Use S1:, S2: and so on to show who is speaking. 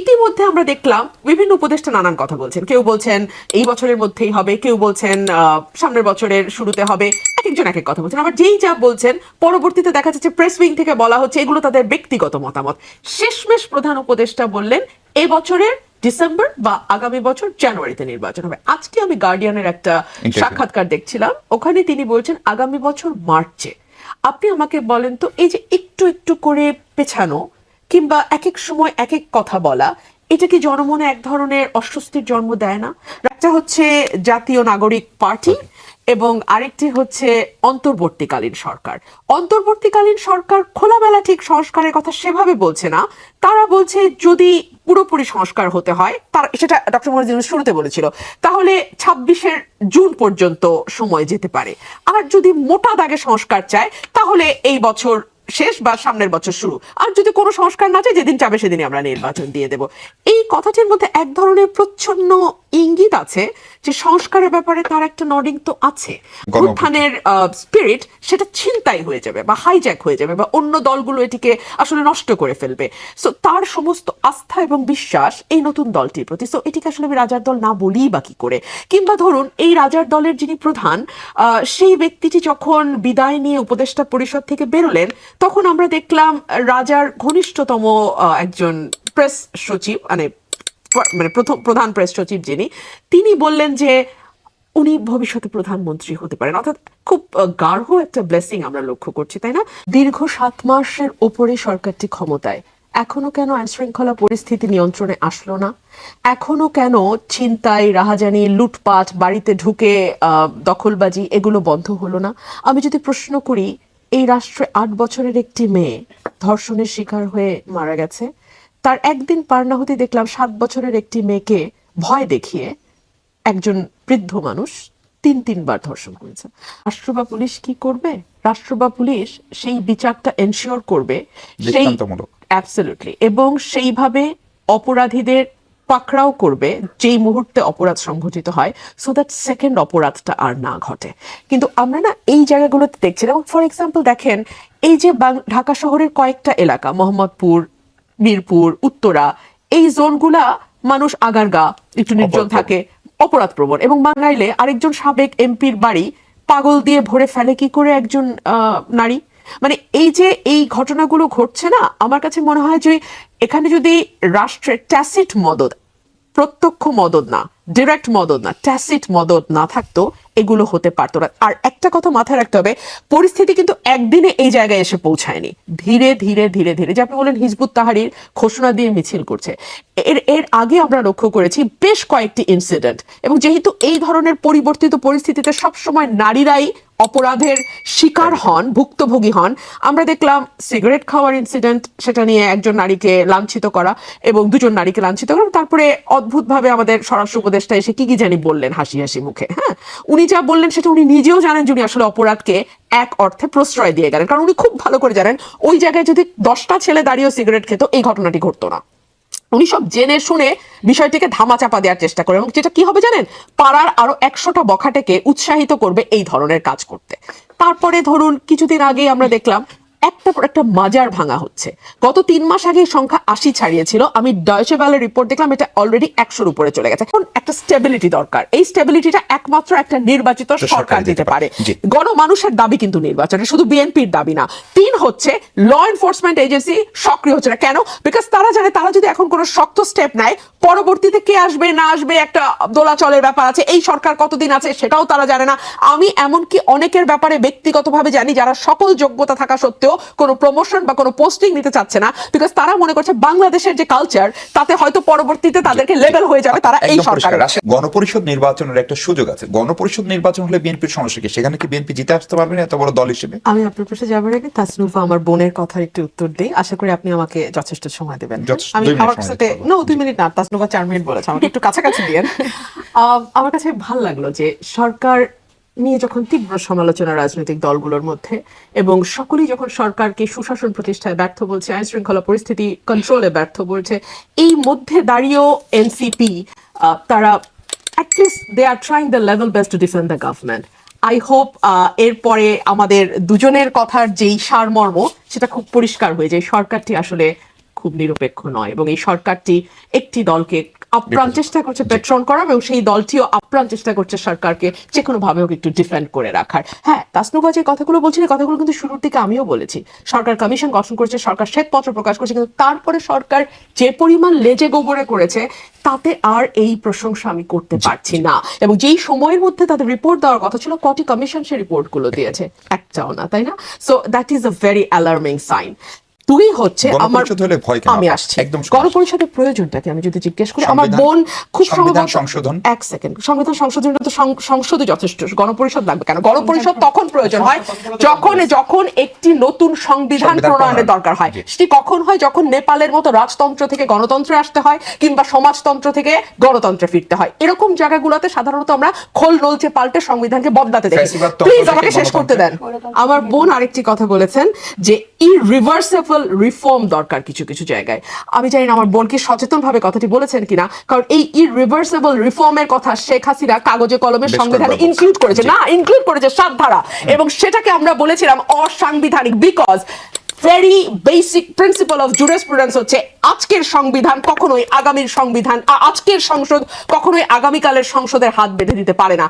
S1: ইতিমধ্যে আমরা দেখলাম বিভিন্ন উপদেষ্টা নানান কথা বলছেন। কেউ বলছেন এই বছরের মধ্যেই হবে কেউ বলছেন সামনের বছরের শুরুতে হবে। এক একজন এক এক কথা বলছেন। আবার যেই যা বলছেন পরবর্তীতে দেখা যাচ্ছে প্রেস উইং থেকে বলা হচ্ছে এগুলো তাদের ব্যক্তিগত মতামত। শেষমেশ প্রধান উপদেষ্টা বললেন এই বছরের ডিসেম্বর বা আগামী বছর জানুয়ারিতে নির্বাচন হবে। আজকে আমি গার্ডিয়ানের একটা সাক্ষাৎকার দেখছিলাম। ওখানে তিনি বলছেন আগামী বছর মার্চে। আপনি আমাকে বলেন তো এই যে একটু একটু করে পেছানো কিংবা এক এক সময় এক এক কথা বলা এটা কি জনমনে এক ধরনের অস্বস্তির জন্ম দেয় না? একটা হচ্ছে জাতীয় নাগরিক পার্টি এবং আরেকটি হচ্ছে অন্তর্বর্তীকালীন সরকার। অন্তর্বর্তীকালীন সরকার খোলামেলা ঠিক সংস্কারের কথা সেভাবে বলছে না। তারা বলছে যদি পুরোপুরি সংস্কার হতে হয় তার সেটা ডক্টর মোহাম্মদ শুরুতে বলেছিল তাহলে ছাব্বিশের জুন পর্যন্ত সময় যেতে পারে। আর যদি মোটা দাগে সংস্কার চায় তাহলে এই বছর শেষ বা সামনের বছর শুরু। আর যদি কোনো সংস্কার না চাই, যেদিন চাবে সেদিনই আমরা নির্বাচন দিয়ে দেব। এই কথাটির মধ্যে এক ধরনের প্রচ্ছন্ন ইঙ্গিত আছে যে সংস্কারের ব্যাপারে তার একটা নডিং তো আছে। উত্থানের স্পিরিট সেটা ছিনতাই হয়ে যাবে বা হাইজ্যাক হয়ে যাবে বা অন্য দলগুলো এটিকে আসলে নষ্ট করে ফেলবে। সো তার সমস্ত আস্থা এবং বিশ্বাস এই নতুন দলটির প্রতি। সো এটিকে আসলে আমি রাজার দল না বলি বা কি করে? কিংবা ধরুন এই রাজার দলের যিনি প্রধান আহ, সেই ব্যক্তিটি যখন বিদায় নিয়ে উপদেষ্টা পরিষদ থেকে বেরোলেন তখন আমরা দেখলাম রাজার ঘনিষ্ঠতম একজন প্রেস সচিব মানে মানে প্রথম, প্রধান প্রেস সচিব যিনি, তিনি বললেন যে উনি ভবিষ্যতে প্রধানমন্ত্রী হতে পারেন। অর্থাৎ খুব গাঢ় একটা ব্লেসিং আমরা লক্ষ্য করছি, তাই না? দীর্ঘ সাত মাসের ওপরে সরকারটি ক্ষমতায়। এখনও কেন আইন শৃঙ্খলা পরিস্থিতি নিয়ন্ত্রণে আসলো না? এখনও কেন ছিনতাই, রাহাজানি, লুটপাট, বাড়িতে ঢুকে দখলবাজি, এগুলো বন্ধ হলো না? আমি যদি প্রশ্ন করি, এই রাষ্ট্রে আট বছরের একটি মেয়ে ধর্ষণের শিকার হয়ে মারা গেছে তার একদিন পার না হতে দেখলাম সাত বছরের একটি মেয়েকে ভয় দেখিয়ে একজন বৃদ্ধ মানুষ তিন তিনবার ধর্ষণ করেছে। রাষ্ট্র বা পুলিশ কি করবে? রাষ্ট্র বা পুলিশ সেই বিচারটা এনশিওর করবে সেই অ্যাবসলিউটলি এবং সেইভাবে অপরাধীদের পাকড়াও করবে যেই মুহূর্তে অপরাধ সংঘটিত হয় সো দ্যাট সেকেন্ড অপরাধটা আর না ঘটে। কিন্তু আমরা না এই জায়গাগুলোতে দেখছিলাম ফর এক্সাম্পল দেখেন এই যে ঢাকা শহরের কয়েকটা এলাকা মোহাম্মদপুর মিরপুর উত্তরা এই জোনগুলা মানুষ আগারগা একটু নির্জন থাকে। অপরাধ প্রবণ। এবং বাঙাইলে আরেকজন সাবেক এমপির বাড়ি পাগল দিয়ে ভরে ফেলে কি করে একজন আহ, নারী? মানে এই যে এই ঘটনাগুলো ঘটছে না আমার কাছে মনে হয় যে এখানে যদি রাষ্ট্রের ট্যাসিট মদত প্রত্যক্ষ মদত না ডিরেক্ট মদত না ট্যাসিট মদত না থাকতো, এগুলো হতে পারতো না। আর একটা কথা মাথায় রাখতে হবে, পরিস্থিতি কিন্তু একদিনে এই জায়গায় এসে পৌঁছায়নি। ধীরে ধীরে ধীরে ধীরে, যে আপনি বলেন হিজবুত তাহারির ঘোষণা দিয়ে মিছিল করছে, এর এর আগে আমরা লক্ষ্য করেছি বেশ কয়েকটি ইনসিডেন্ট এবং যেহেতু এই ধরনের পরিবর্তিত পরিস্থিতিতে সবসময় নারীরাই অপরাধের শিকার হন, ভুক্তভোগী হন। আমরা দেখলাম সিগারেট খাওয়ার ইনসিডেন্ট সেটা নিয়ে একজন নারীকে লাঞ্ছিত করা এবং দুজন নারীকে লাঞ্ছিত করা। তারপরে অদ্ভুতভাবে আমাদের স্বরাষ্ট্র উপদেষ্টা এসে কি কি জানি বললেন হাসি হাসি মুখে। হ্যাঁ উনি যা বললেন সেটা উনি নিজেও জানেন যে উনি আসলে অপরাধকে এক অর্থে প্রশ্রয় দিয়ে গেলেন। কারণ উনি খুব ভালো করে জানেন, ওই জায়গায় যদি দশটা ছেলে দাঁড়িয়েও সিগারেট খেত, এই ঘটনাটি ঘটতো না। উনি সব জেনে শুনে বিষয়টিকে ধামাচাপা দেওয়ার চেষ্টা করে এবং যেটা কি হবে জানেন? পাড়ার আরও একশোটা বখাটেকে উৎসাহিত করবে এই ধরনের কাজ করতে। তারপরে ধরুন, কিছুদিন আগে আমরা দেখলাম একটা পর একটা মাজার ভাঙা হচ্ছে। গত তিন মাস আগে সংখ্যা আশি ছাড়িয়েছিল। আমি ভ্যালের রিপোর্ট দেখলাম এটা অলরেডি একশোর উপরে চলে গেছে। এখন একটা স্টেবিলিটি দরকার। এই স্টেবিলিটিটা একমাত্র একটা নির্বাচিত
S2: সরকার দিতে। পারে।
S1: গণমানুষের দাবি কিন্তু নির্বাচনে শুধু বিএনপির দাবি না। তিন হচ্ছে ল এনফোর্সমেন্ট এজেন্সি সক্রিয় হচ্ছে না। কেন? বিকজ তারা জানে তারা যদি এখন কোনো শক্ত স্টেপ নেয় পরবর্তীতে কে আসবে না আসবে একটা দোলাচলের ব্যাপার আছে এই সরকার কতদিন আছে সেটাও তারা জানে না। আমি এমনকি অনেকের ব্যাপারে ব্যক্তিগতভাবে জানি যারা সকল যোগ্যতা থাকা সত্ত্বেও কোনো প্রমোশন বা কোনো পোস্টিং নিতে চাচ্ছে না বিকজ তারা মনে করছে বাংলাদেশের যে কালচার তাতে হয়তো পরবর্তীতে তাদেরকে লেভেল হয়ে যাবে তারা এই
S2: গণপরিষদ নির্বাচনের একটা সুযোগ আছে। গণপরিষদ নির্বাচন হলে বিএনপির সমস্যা কি? সেখানে কি বিএনপি জিতে আসতে পারবে না? এত বড় দল হিসেবে?
S1: আমি আপনার পাশে যাবার আগে তাসনুফা আমার বোনের কথার একটু উত্তর দিই। আশা করি আপনি আমাকে যথেষ্ট সময় দেবেন। আমি আমার সাথে না দুই মিনিট না তাসনুফা চার মিনিট বলেছে। আমাকে একটু কাছাকাছি দিয়েন। আহ, আমার কাছে ভালো লাগল যে সরকার নিয়ে যখন তীব্র সমালোচনা রাজনৈতিক দলগুলোর মধ্যে এবং সকলেই যখন সরকারকে সুশাসন প্রতিষ্ঠায় ব্যর্থ বলছে আইন শৃঙ্খলা পরিস্থিতি কন্ট্রোলে ব্যর্থ বলছে, এই মধ্যে দাঁড়িয়েও এনসিপি তারা at least they are trying the level best to defend the government I hope এরপরে আমাদের দুজনের কথার যেই সারমর্ম, সেটা খুব পরিষ্কার হয়ে যায়। সরকারটি আসলে খুব নিরপেক্ষ নয় এবং এই সরকারটি একটি দলকে আপ্রাণ চেষ্টা করছে পেট্রন করার এবং সেই দলটিও আপ্রাণ চেষ্টা করছে সরকারকে যে কোনো ভাবে হোক একটু ডিফেন্ড করে রাখার। হ্যাঁ তাসনুবা যে কথাগুলো বলছেন কথাগুলো কিন্তু শুরুর দিকে আমিও বলেছি। সরকার কমিশন গঠন করেছে সরকার শ্বেতপত্র প্রকাশ করেছে কিন্তু তারপরে সরকার যে পরিমাণ লেজে গোবরে করেছে তাতে আর এই প্রশংসা আমি করতে পারছি না। এবং যেই সময়ের মধ্যে তাদের রিপোর্ট দেওয়ার কথা ছিল কটি কমিশন সেই রিপোর্টগুলো দিয়েছে? একটাও না তাই না? So that is a very alarming sign দুই হচ্ছে আমার আমি আসছি।
S2: একদম।
S1: গণপরিষদের প্রয়োজনটাকে আমি যদি জিজ্ঞেস করি আমার বোন খুব
S2: সংবিধান সংশোধন?
S1: এক সেকেন্ড সংবিধান সংশোধন তো সং- সংসদই যথেষ্ট। গণপরিষদ লাগবে কেন? গণপরিষদ তখন প্রয়োজন হয় যখন যখন একটি নতুন সংবিধান
S2: সংবিধান
S1: প্রণয়নের দরকার হয়। সেটি কখন হয়? যখন নেপালের মতো রাজতন্ত্র থেকে গণতন্ত্রে আসতে হয় কিংবা সমাজতন্ত্র থেকে গণতন্ত্রে ফিরতে হয়। এরকম জায়গাগুলোতে সাধারণত আমরা খোল নলচে পাল্টে সংবিধানকে বদলাতে দেখি। প্লিজ আমাকে শেষ করতে দেন। আমার বোন আরেকটি কথা বলেছেন যে ইরিভার্সেবল রিফর্ম দরকার কিছু কিছু জায়গায়। আমি জানি না আমার বোন কি সচেতন কথাটি বলেছেন কিনা কারণ এই ইরিভার্সেবল রিফর্মের কথা শেখ হাসিনা কাগজে কলমে সংবিধানে ইনক্লুড করেছে। না ইনক্লুড করেছে সাত ধারা। এবং সেটাকে আমরা বলেছিলাম অসাংবিধানিক because very basic principle of jurisprudence হচ্ছে আজকের সংবিধান কখনোই আগামীর সংবিধান আজকের সংসদ কখনোই আগামীকালের সংসদের হাত বেঁধে দিতে পারে না।